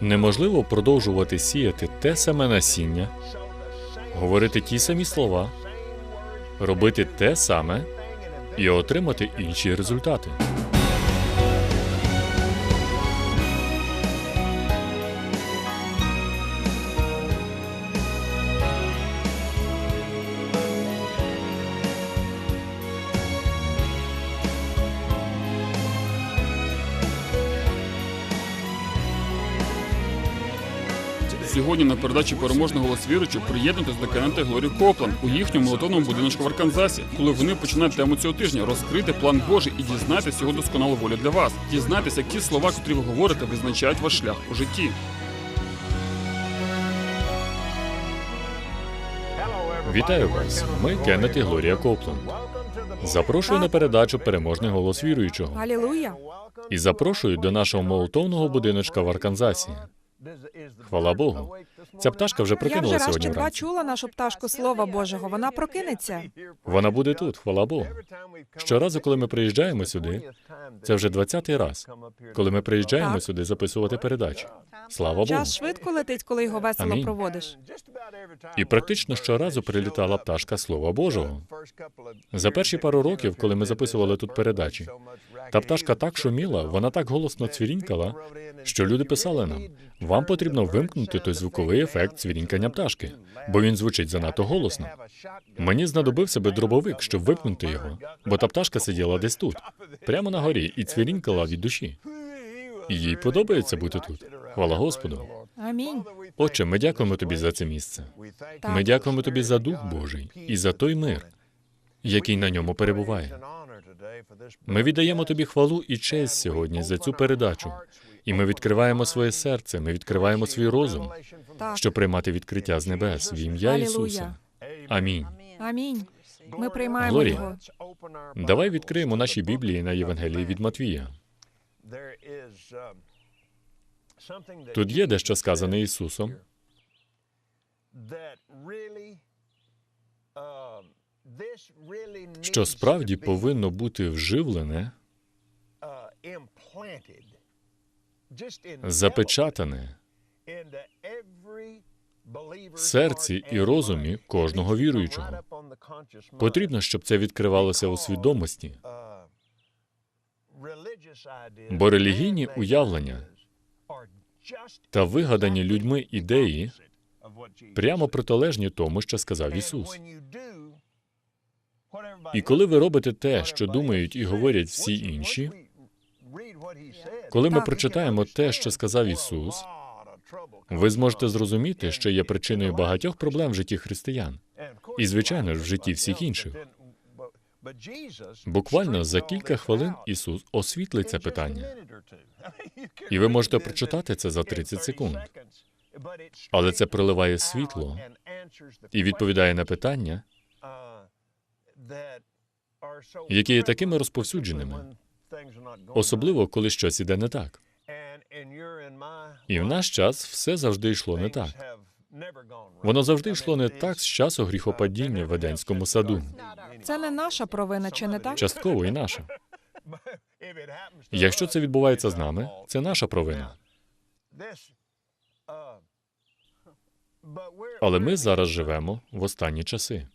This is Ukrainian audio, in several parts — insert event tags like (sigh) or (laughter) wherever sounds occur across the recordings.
Неможливо продовжувати сіяти те саме насіння, говорити ті самі слова, робити те саме і отримати інші результати. Сьогодні на передачі переможний голос віруючи приєднуйтесь до Кеннета Глорі Копланд у їхньому молотовному будиночку в Арканзасі, коли вони починають тему цього тижня розкрити план Божий і дізнайтесь його досконалу волю для вас. Дізнайтесь, які слова, котрі ви говорите, визначають ваш шлях у житті. Вітаю вас! Ми Кеннет і Глорія Копланд. Запрошую на передачу Переможний голос віруючого Алілуя! і запрошую до нашого молотовного будиночка в Арканзасі. Хвала Богу. Ця пташка вже Я вже раз чи два чула нашу пташку Слова Божого. Вона прокинеться. Вона буде тут, хвала Богу. Щоразу, коли ми приїжджаємо сюди, це вже 20-й раз, коли ми приїжджаємо Так. сюди записувати передачі. Слава Богу. Час швидко летить, коли його весело Амінь. проводиш. І практично щоразу прилітала пташка Слова Божого. За перші пару років, коли ми записували тут передачі, та пташка так шуміла, вона так голосно цвірінькала, що люди писали нам: вам потрібно вимкнути той звуковий ефект цвірінькання пташки, бо він звучить занадто голосно. Мені знадобився би дробовик, щоб вимкнути його, бо та пташка сиділа десь тут, прямо на горі, і цвірінькала від душі. Їй подобається бути тут. Хвала Господу. Амінь. Отче, ми дякуємо тобі за це місце. Так. Ми дякуємо тобі за Дух Божий і за той мир, який на ньому перебуває. Ми віддаємо тобі хвалу і честь сьогодні за цю передачу. І ми відкриваємо своє серце, ми відкриваємо свій розум, Так. щоб приймати відкриття з небес в ім'я. Ісуса. Амінь. Амінь. Ми приймаємо Глорія. його. Давай відкриємо наші Біблії на Євангелії від Матвія. Тут є дещо сказане Ісусом, що справді повинно бути вживлене, запечатане в серці і розумі кожного віруючого. Потрібно, щоб це відкривалося у свідомості, бо релігійні уявлення та вигадані людьми ідеї прямо протилежні тому, що сказав Ісус. І коли ви робите те, що думають і говорять всі інші, коли ми прочитаємо те, що сказав Ісус, ви зможете зрозуміти, що є причиною багатьох проблем в житті християн. І, звичайно ж, в житті всіх інших. Буквально за кілька хвилин Ісус освітлить це питання. (laughs) І ви можете прочитати це за 30 секунд. Але це проливає світло і відповідає на питання, які є такими розповсюдженими, особливо коли щось іде не так. І в наш час все завжди йшло не так. Воно завжди йшло не так з часу гріхопадіння в Едемському саду. Це не наша провина, чи не так? Частково і наша. Якщо це відбувається з нами, це наша провина. Але ми зараз живемо в останні часи.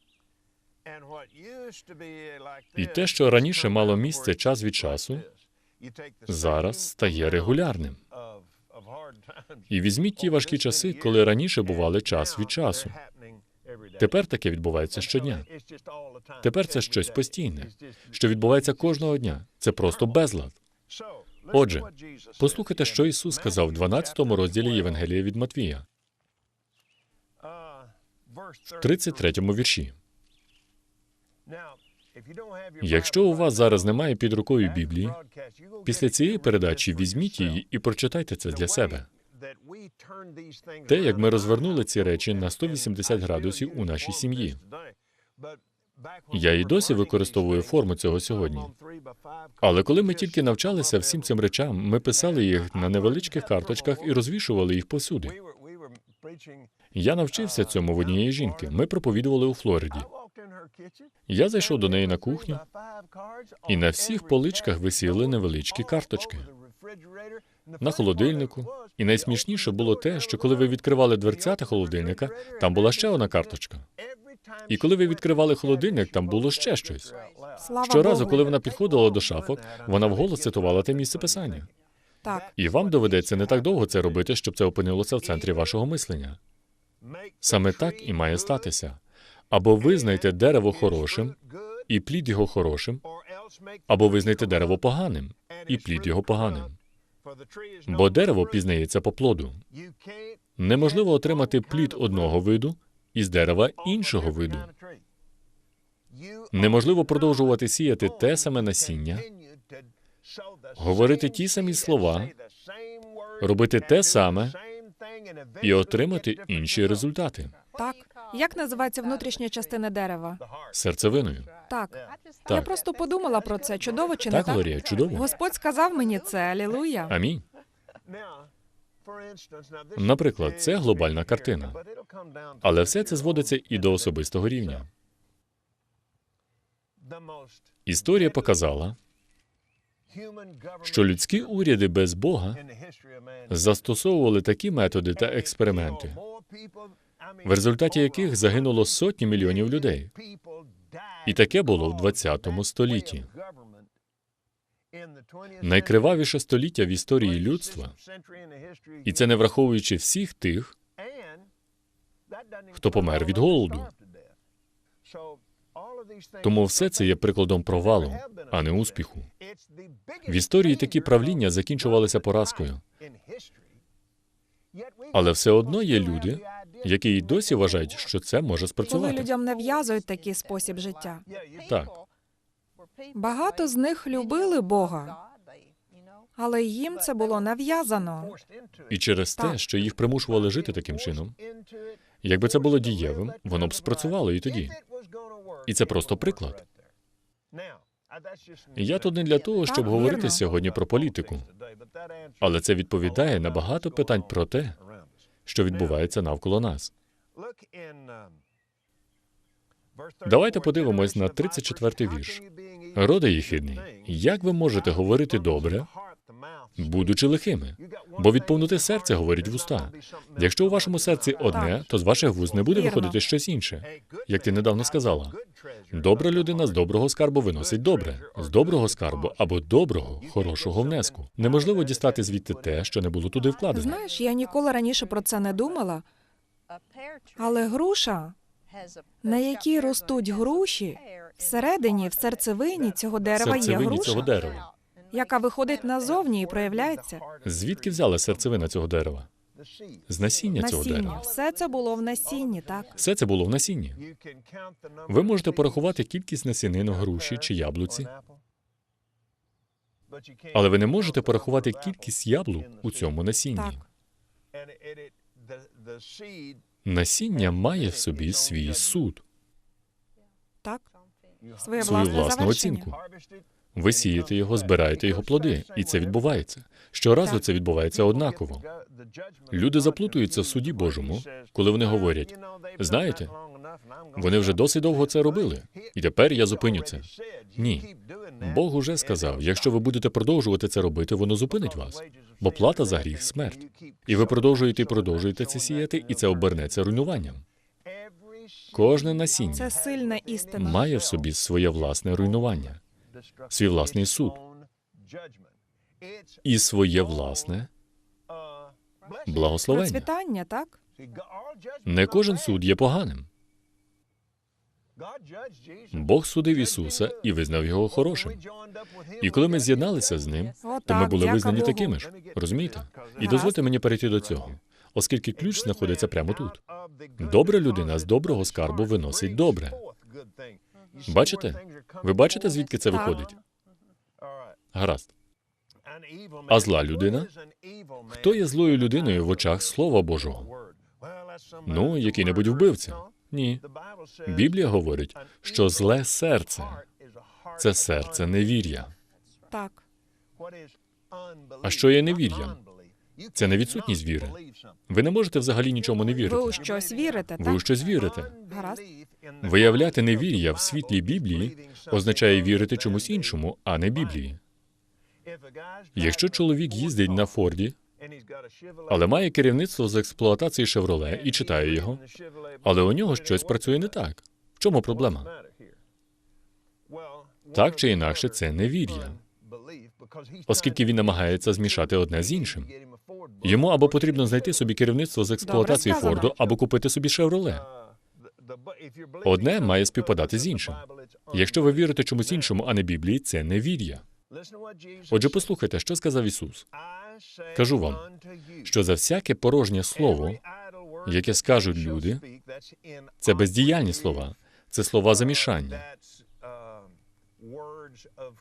І те, що раніше мало місце час від часу, зараз стає регулярним. І візьміть ті важкі часи, коли раніше бували час від часу. Тепер таке відбувається щодня. Тепер це щось постійне, що відбувається кожного дня. Це просто безлад. Отже, послухайте, що Ісус сказав в 12 розділі Євангелія від Матвія, в 33 вірші. Якщо у вас зараз немає під рукою Біблії, після цієї передачі візьміть її і прочитайте це для себе. Те, як ми розвернули ці речі на 180 градусів у нашій сім'ї. Я і досі використовую форму цього сьогодні. Але коли ми тільки навчалися всім цим речам, ми писали їх на невеличких карточках і розвішували їх повсюди. Я навчився цьому в однієї жінки. Ми проповідували у Флориді. Я зайшов до неї на кухню, і на всіх поличках висіли невеличкі карточки. на холодильнику. І найсмішніше було те, що коли ви відкривали дверцята холодильника, там була ще одна карточка. І коли ви відкривали холодильник, там було ще щось. Щоразу, коли вона підходила до шафок, вона вголос цитувала те місце писання. Так, І вам доведеться не так довго це робити, щоб це опинилося в центрі вашого мислення. Саме так і має статися. Або визнайте дерево хорошим, і плід його хорошим, або визнайте дерево поганим, і плід його поганим. Бо дерево пізнається по плоду. Неможливо отримати плід одного виду із дерева іншого виду. Неможливо продовжувати сіяти те саме насіння, говорити ті самі слова, робити те саме і отримати інші результати так. Як називається внутрішня частина дерева? серцевиною. Так. Я просто подумала про це. Чудово чи не так, так? Глорія, чудово. Господь сказав мені це. Алілуя. Амінь. Наприклад, це глобальна картина. Але все це зводиться і до особистого рівня. Історія показала, що людські уряди без Бога застосовували такі методи та експерименти, в результаті яких загинуло сотні мільйонів людей. І таке було в 20 столітті. Найкривавіше століття в історії людства, і це не враховуючи всіх тих, хто помер від голоду. тому все це є прикладом провалу, а не успіху. В історії такі правління закінчувалися поразкою, але все одно є люди, які й досі вважають, що це може Коли спрацювати. людям нав'язують такий спосіб життя. Так. Багато з них любили Бога, але їм це було нав'язано. І через те, що їх примушували жити таким чином, якби це було дієвим, воно б спрацювало і тоді. І це просто приклад. Я тут не для того, щоб Так, говорити вірно. сьогодні про політику, але це відповідає на багато питань про те, що відбувається навколо нас. Давайте подивимось на 34-й вірш. Роди єхидний, як ви можете говорити добре, будучи лихими? Бо від повноти серця говорять вуста. Якщо у вашому серці одне, то з ваших вуст не буде виходити щось інше. Як ти недавно сказала, добра людина з доброго скарбу виносить добре, з доброго скарбу або доброго, хорошого внеску. Неможливо дістати звідти те, що не було туди вкладено. Знаєш, я ніколи раніше про це не думала, але груша, на якій ростуть груші, всередині, в серцевині цього дерева є груша, цього дерева. Яка виходить назовні і проявляється. Звідки взяла серцевина цього дерева? З насіння цього Насіння. дерева. Все це було в насінні, так? Все це було в насінні. Ви можете порахувати кількість насінин у груші чи яблуці, але ви не можете порахувати кількість яблук у цьому насінні. Так. Насіння має в собі свій суд, Так? Своє свою власне власну завершення. оцінку. Ви сієте його, збираєте його плоди, і це відбувається. Щоразу це відбувається однаково. Люди заплутуються в суді Божому, коли вони говорять: знаєте, вони вже досить довго це робили, і тепер я зупиню це. Ні. Бог уже сказав: якщо ви будете продовжувати це робити, воно зупинить вас, бо плата за гріх смерть. І ви продовжуєте і продовжуєте це сіяти, і це обернеться руйнуванням. Кожне насіння Це сильна істина. має в собі своє власне руйнування, свій власний суд і своє власне благословення. Процвітання, так? Не кожен суд є поганим. Бог судив Ісуса і визнав його хорошим. І коли ми з'єдналися з ним, то ми були визнані такими ж. Розумієте? І дозвольте мені перейти до цього, оскільки ключ знаходиться прямо тут. Добра людина з доброго скарбу виносить добре. Бачите? Ви бачите, звідки це виходить? Гаразд. А зла людина? Хто є злою людиною в очах Слова Божого? Ну, який-небудь вбивця. Ні. Біблія говорить, що зле серце це серце невір'я. Так. А що є невір'ям? Це не відсутність віри. Ви не можете взагалі нічому не Ви у вірити. щось вірите, Ви у щось вірите. Гаразд. Виявляти невір'я в світлі Біблії означає вірити чомусь іншому, а не Біблії. Якщо чоловік їздить на Форді, але має керівництво з експлуатації Шевроле і читає його, але у нього щось працює не так. В чому проблема? Так чи інакше, це невір'я, оскільки він намагається змішати одне з іншим. Йому або потрібно знайти собі керівництво з експлуатації сказано. Форду, або купити собі Шевроле. Одне має співпадати з іншим. Якщо ви вірите чомусь іншому, а не Біблії, це невір'я. Отже, послухайте, що сказав Ісус. Кажу вам, Що за всяке порожнє слово, яке скажуть люди, це бездіяльні слова, це слова замішання,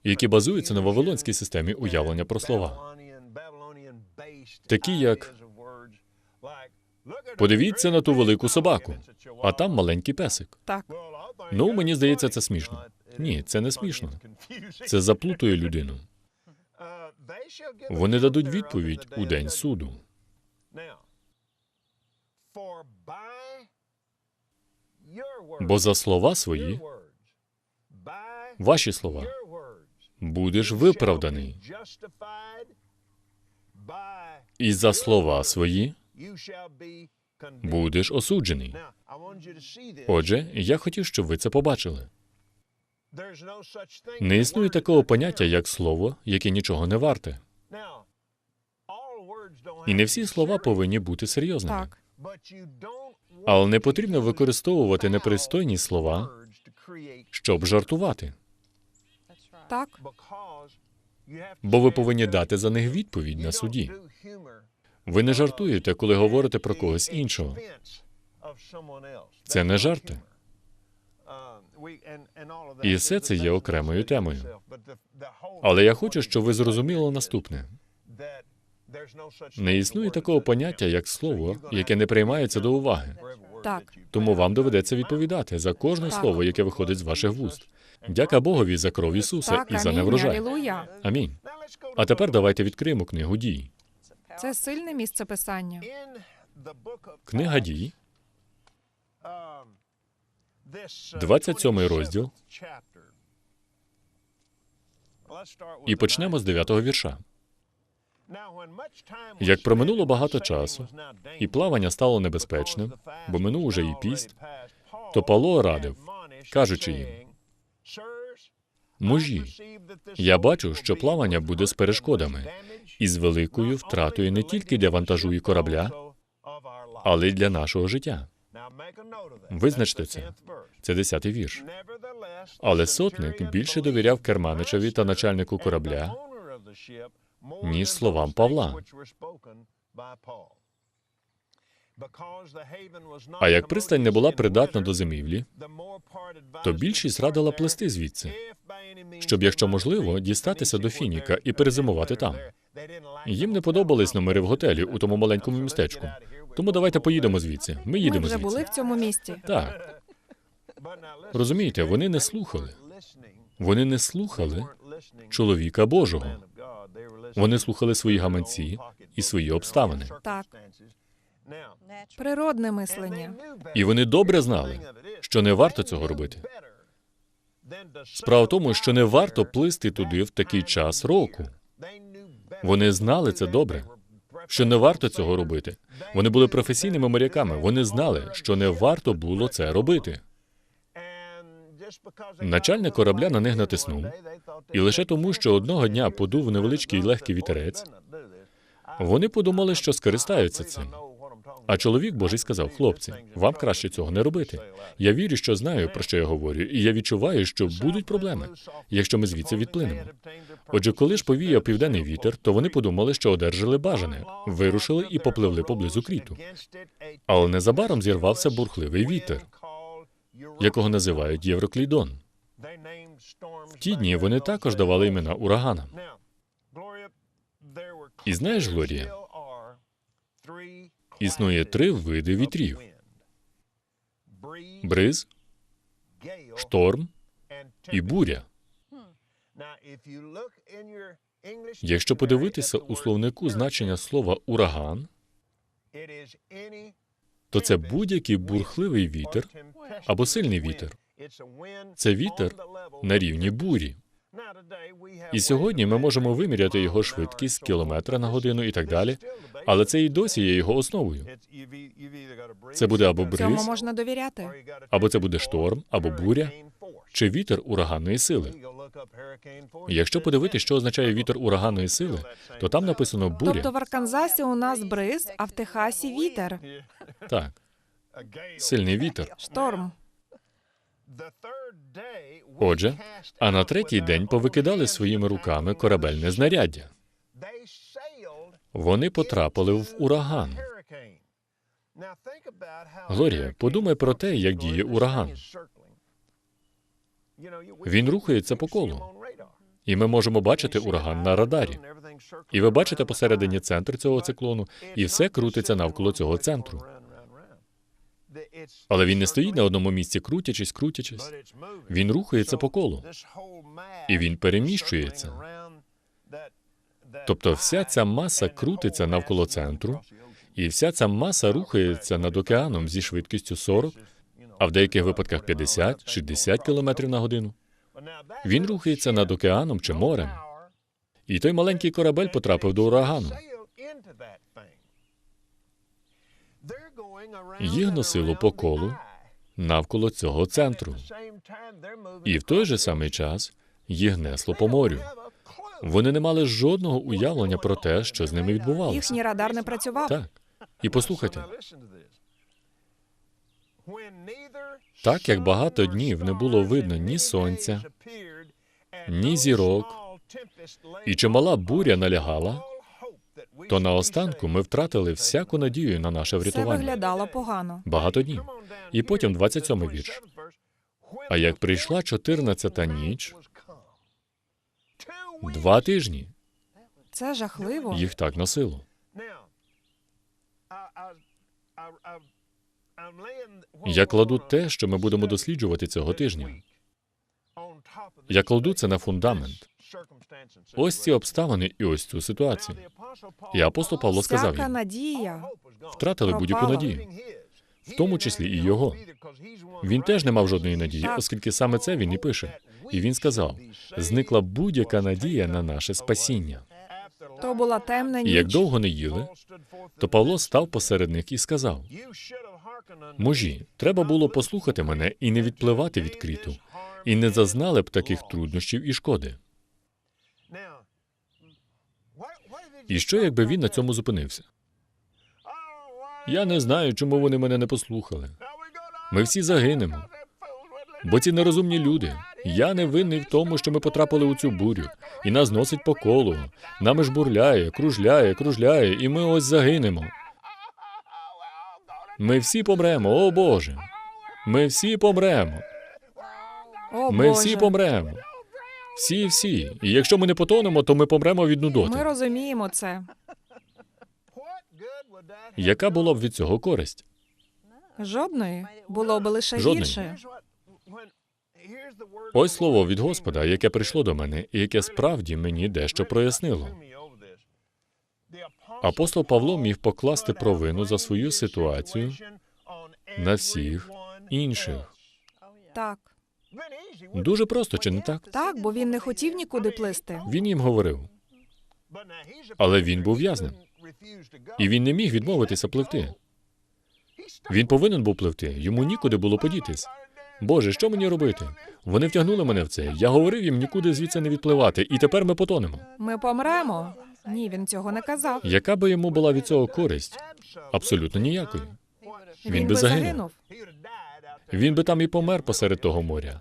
які базуються на вавилонській системі уявлення про слова. Такі як Подивіться на ту велику собаку, а там маленький песик. Так, Ну, мені здається, це смішно. Ні, це не смішно. Це заплутує людину. Вони дадуть відповідь у день суду. Бо за слова свої, ваші слова, будеш виправданий, і за слова свої будеш осуджений. Отже, я хотів, щоб ви це побачили. Не існує такого поняття, як слово, яке нічого не варте. І не всі слова повинні бути серйозними. так. Але не потрібно використовувати непристойні слова, щоб жартувати, Так, бо ви повинні дати за них відповідь на суді. Ви не жартуєте, коли говорите про когось іншого. Це не жарти. І все це є окремою темою. Але я хочу, щоб ви зрозуміли наступне: не існує такого поняття, як слово, яке не приймається до уваги. так. Тому вам доведеться відповідати за кожне Так. слово, яке виходить з ваших вуст. Дяка Богові за кров Ісуса Так, і за неврожай. алілуя. Амінь. А тепер давайте відкриємо книгу дій. Це сильне місце писання. Книга дій, 27 розділ. і почнемо з 9-го вірша. Як проминуло багато часу, і плавання стало небезпечним, бо минув уже і піст, то Павло радив, кажучи їм, мужі, я бачу, що плавання буде з перешкодами і з великою втратою не тільки для вантажу і корабля, але й для нашого життя. Визначте це. Це 10-й вірш. Але сотник більше довіряв керманичеві та начальнику корабля, ніж словам Павла. А як пристань не була придатна до зимівлі, То більшість радила плести звідси, щоб, якщо можливо, дістатися до Фініка і перезимувати там. Їм не подобались номери в готелі у тому маленькому містечку. Тому давайте поїдемо звідси. Ми Ми їдемо вже були в цьому місті. Так, (laughs) розумієте, вони не слухали. Вони не слухали чоловіка Божого. Вони слухали свої гаманці і свої обставини. Так. Природне мислення. І вони добре знали, що не варто цього робити. Справа в тому, що не варто плисти туди в такий час року. Вони знали це добре, що не варто цього робити. Вони були професійними моряками. Вони знали, що не варто було це робити. Начальник корабля на них натиснув, І лише тому, що одного дня подув невеличкий легкий вітерець, вони подумали, що скористаються цим. А чоловік Божий сказав: хлопці, вам краще цього не робити. Я вірю, що знаю, про що я говорю, і я відчуваю, що будуть проблеми, якщо ми звідси відплинемо. Отже, коли ж повіяв південний вітер, то вони подумали, що одержали бажане, вирушили і попливли поблизу кріту. Але незабаром зірвався бурхливий вітер, якого називають Євроклідон. В ті дні вони також давали імена ураганам. І знаєш, Глорія, Існує три види вітрів: бриз, шторм і буря. Якщо подивитися у словнику значення слова ураган, то це будь-який бурхливий вітер або сильний вітер. Це вітер на рівні бурі. І сьогодні ми можемо виміряти його швидкість кілометра на годину і так далі, але це і досі є його основою. Це буде або Цьому можна довіряти. або це буде шторм, або буря, чи вітер ураганної сили. Якщо подивитися, що означає вітер ураганної сили, то там написано буря. Тобто в Арканзасі у нас бриз, а в Техасі вітер, Так, сильний вітер. шторм. Отже, а на третій день повикидали своїми руками корабельне знаряддя. Вони потрапили в ураган. Глорія, подумай про те, як діє ураган. Він рухається по колу. І ми можемо бачити ураган на радарі. І ви бачите посередині центр цього циклону, і все крутиться навколо цього центру. Але він не стоїть на одному місці, крутячись, крутячись. Він рухається по колу. І він переміщується. Тобто вся ця маса крутиться навколо центру, і вся ця маса рухається над океаном зі швидкістю 40, а в деяких випадках 50-60 км на годину. Він рухається над океаном чи морем. І той маленький корабель потрапив до урагану. Їх носило по колу навколо цього центру. І в той же самий час їх несло по морю. Вони не мали жодного уявлення про те, що з ними відбувалося. Їхній радар не працював. Так. І послухайте, так як багато днів не було видно ні сонця, ні зірок, і чимала буря налягала, то наостанку ми втратили всяку надію на наше врятування. виглядало погано. Багато днів. І потім 27-й вірш. А як прийшла 14-та ніч, два тижні Це жахливо. їх так носило. Я кладу те, що ми будемо досліджувати цього тижня. Я кладу це на фундамент. Ось ці обставини і ось цю ситуацію. І апостол Павло сказав їм, надія. втратили будь-яку надію, в тому числі і його. Він теж не мав жодної надії, оскільки саме це він і пише. І він сказав: зникла будь-яка надія на наше спасіння. То була темна І як довго не їли, то Павло став посеред них і сказав: Мужі, треба було послухати мене і не відпливати відкрито, і не зазнали б таких труднощів і шкоди. І що, якби він на цьому зупинився? Я не знаю, чому вони мене не послухали. Ми всі загинемо. Бо ці нерозумні люди. Я не винний в тому, що ми потрапили у цю бурю, і нас носить по колу. Нами ж бурляє, кружляє, кружляє, і ми ось загинемо. Ми всі помремо, о Боже. Ми всі помремо. О, Ми Боже. всі помремо. Всі, всі. І якщо ми не потонемо, то ми помремо від Ми розуміємо це. Яка була б від цього користь? Жодної. Було би лише Жодної. гірше. Ось слово від Господа, яке прийшло до мене, і яке справді мені дещо прояснило. Апостол Павло міг покласти провину за свою ситуацію на всіх інших. Так. Дуже просто, чи не так? Так, бо він не хотів нікуди плисти. Він їм говорив, але він був в'язнем, і він не міг відмовитися пливти. Він повинен був пливти, йому нікуди було подітись. Боже, що мені робити? Вони втягнули мене в це. Я говорив їм нікуди звідси не відпливати, і тепер ми потонемо. Ми помремо. Ні, він цього не казав. Яка би йому була від цього користь? Абсолютно ніякої. Він, би би загинув. Він би там і помер посеред того моря.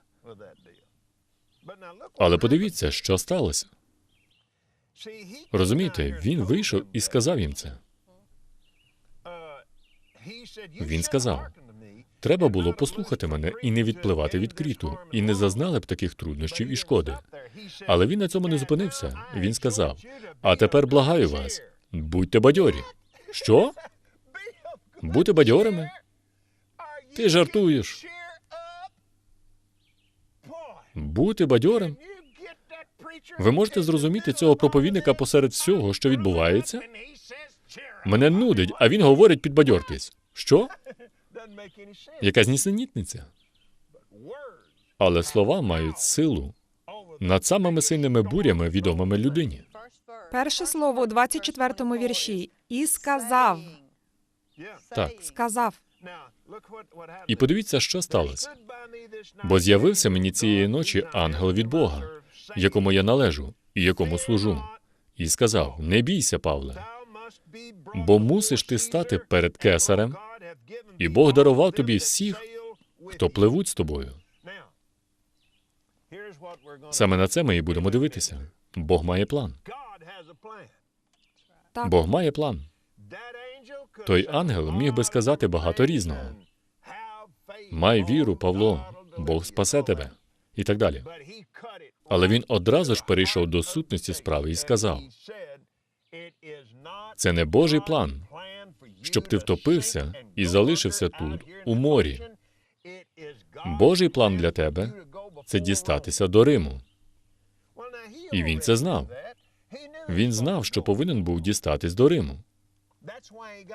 Але подивіться, що сталося. Розумієте, він вийшов і сказав їм це. Він сказав, Треба було послухати мене і не відпливати відкрито, і не зазнали б таких труднощів і шкоди. Але він на цьому не зупинився. Він сказав: А тепер благаю вас, будьте бадьорі. Що? Бути бадьорими? Ти жартуєш. Бути бадьорим? Ви можете зрозуміти цього проповідника посеред всього, що відбувається? Мене нудить, а він говорить підбадьортесь. Що? Якась нісенітниця. Але слова мають силу над самими сильними бурями, відомими людині. Перше слово у 24-му вірші. І сказав. Так. Сказав. І подивіться, що сталося. Бо з'явився мені цієї ночі ангел від Бога, якому я належу і якому служу, і сказав: Не бійся, Павле, бо мусиш ти стати перед кесарем, і Бог дарував тобі всіх, хто пливуть з тобою. Саме на це ми і будемо дивитися. Бог має план. Бог має план. Той ангел міг би сказати багато різного. Май віру, Павло, Бог спасе тебе. І так далі. Але він одразу ж перейшов до сутності справи і сказав: Це не Божий план, щоб ти втопився і залишився тут, у морі. Божий план для тебе це дістатися до Риму. І він це знав. Він знав, що повинен був дістатись до Риму.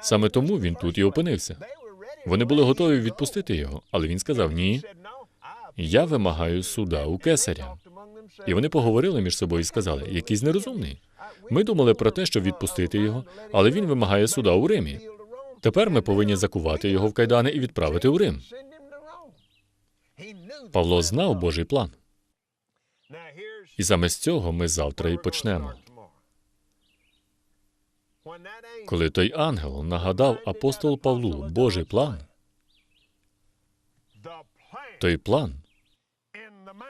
Саме тому він тут і опинився. Вони були готові відпустити його, але він сказав: Ні, я вимагаю суда у кесаря. І вони поговорили між собою і сказали, якийсь нерозумний. Ми думали про те, щоб відпустити його, але він вимагає суда у Римі. Тепер ми повинні закувати його в кайдани і відправити у Рим. Павло знав Божий план. І саме з цього ми завтра і почнемо. Коли той ангел нагадав апостол Павлу Божий план, той план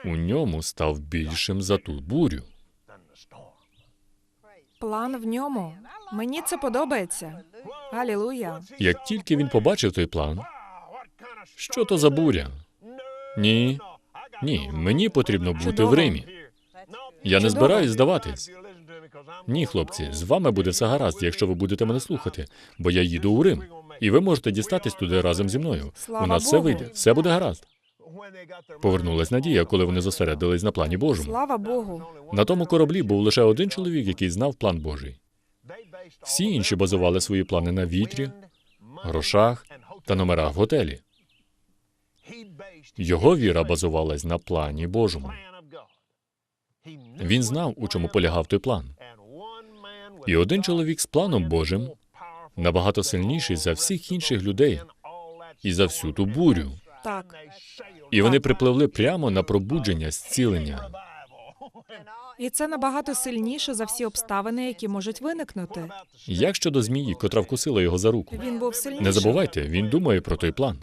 у ньому став більшим за ту бурю. План в ньому. Мені це подобається. Алілуя. Як тільки він побачив той план, що то за буря? Ні, ні, мені потрібно бути в Римі. Я не збираюсь здаватись. Ні, хлопці, з вами буде все гаразд, якщо ви будете мене слухати, бо я їду у Рим, і ви можете дістатись туди разом зі мною. Слава У нас все Богу. вийде, все буде гаразд. Повернулась надія, коли вони зосередились на плані Божому. Слава Богу. На тому кораблі був лише один чоловік, який знав план Божий. Всі інші базували свої плани на вітрі, грошах та номерах в готелі. Його віра базувалась на плані Божому. Він знав, у чому полягав той план. І один чоловік з планом Божим набагато сильніший за всіх інших людей і за всю ту бурю. Так. І вони припливли прямо на пробудження, зцілення. І це набагато сильніше за всі обставини, які можуть виникнути. Як щодо змії, котра вкусила його за руку? Він був сильніший. Не забувайте, він думає про той план.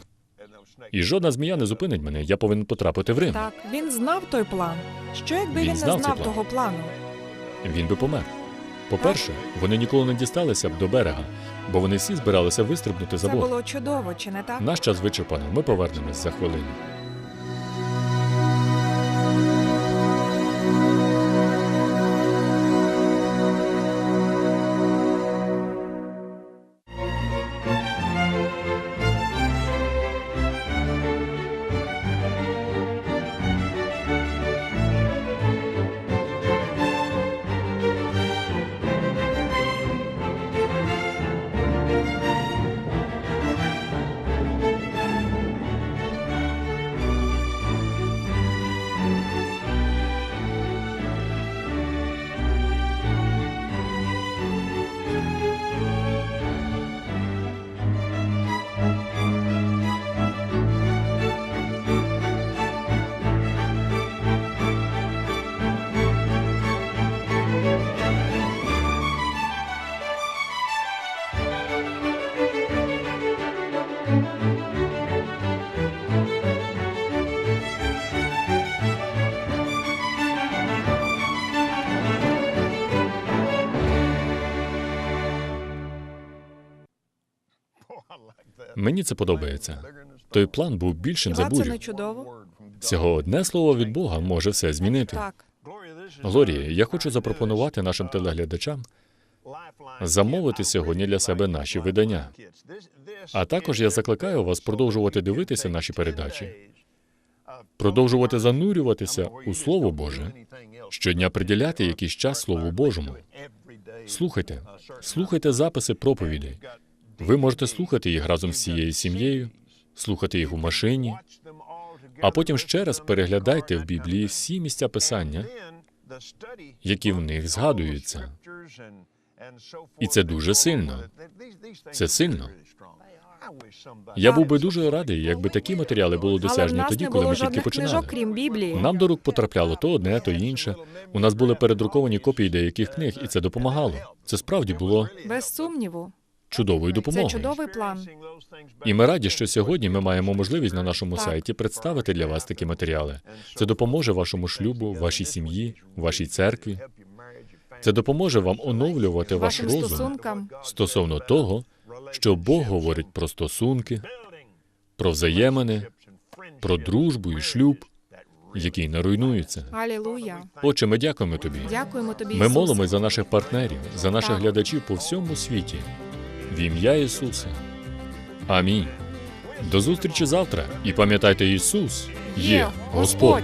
І жодна змія не зупинить мене. Я повинен потрапити в Рим. Так, він знав той план. Що якби Він він, не цей знав план. того плану? Він би помер. По-перше, вони ніколи не дісталися б до берега, бо вони всі збиралися вистрибнути за Це було чудово, чи не так? Наш час вичерпано. Ми повернемось за хвилину. Мені це подобається. Той план був більшим за Хіба це не чудово? Всього одне слово від Бога може все змінити. Так. Глорія, я хочу запропонувати нашим телеглядачам замовити сьогодні для себе наші видання. А також я закликаю вас продовжувати дивитися наші передачі, продовжувати занурюватися у Слово Боже, щодня приділяти якийсь час Слову Божому. Слухайте, слухайте записи проповідей. Ви можете слухати їх разом з цією сім'єю, слухати їх у машині, А потім ще раз переглядайте в Біблії всі місця писання, які в них згадуються. І це дуже сильно. Це сильно. Я був би дуже радий, якби такі матеріали були Але в досяжні нас тоді, не коли було ми тільки жодних починали. книжок, крім Біблії. Нам до рук потрапляло то одне, то інше. У нас були передруковані копії деяких книг, і це допомагало. Це справді було Без сумніву. Чудовою Це чудовий план. І ми раді, що сьогодні ми маємо можливість на нашому сайті представити для вас такі матеріали. Це допоможе вашому шлюбу, вашій сім'ї, вашій церкві. Це допоможе вам оновлювати ваш Вашим розум стосункам. стосовно того, що Бог говорить про стосунки, про взаємини, про дружбу і шлюб, який не руйнується. Алілуя. Отче, ми дякуємо тобі. Дякуємо тобі. Ми Ісусе. молимось за наших партнерів, за наших Так. глядачів по всьому світі. В ім'я Ісуса. Амінь. До зустрічі завтра. І пам'ятайте, Ісус є Господь.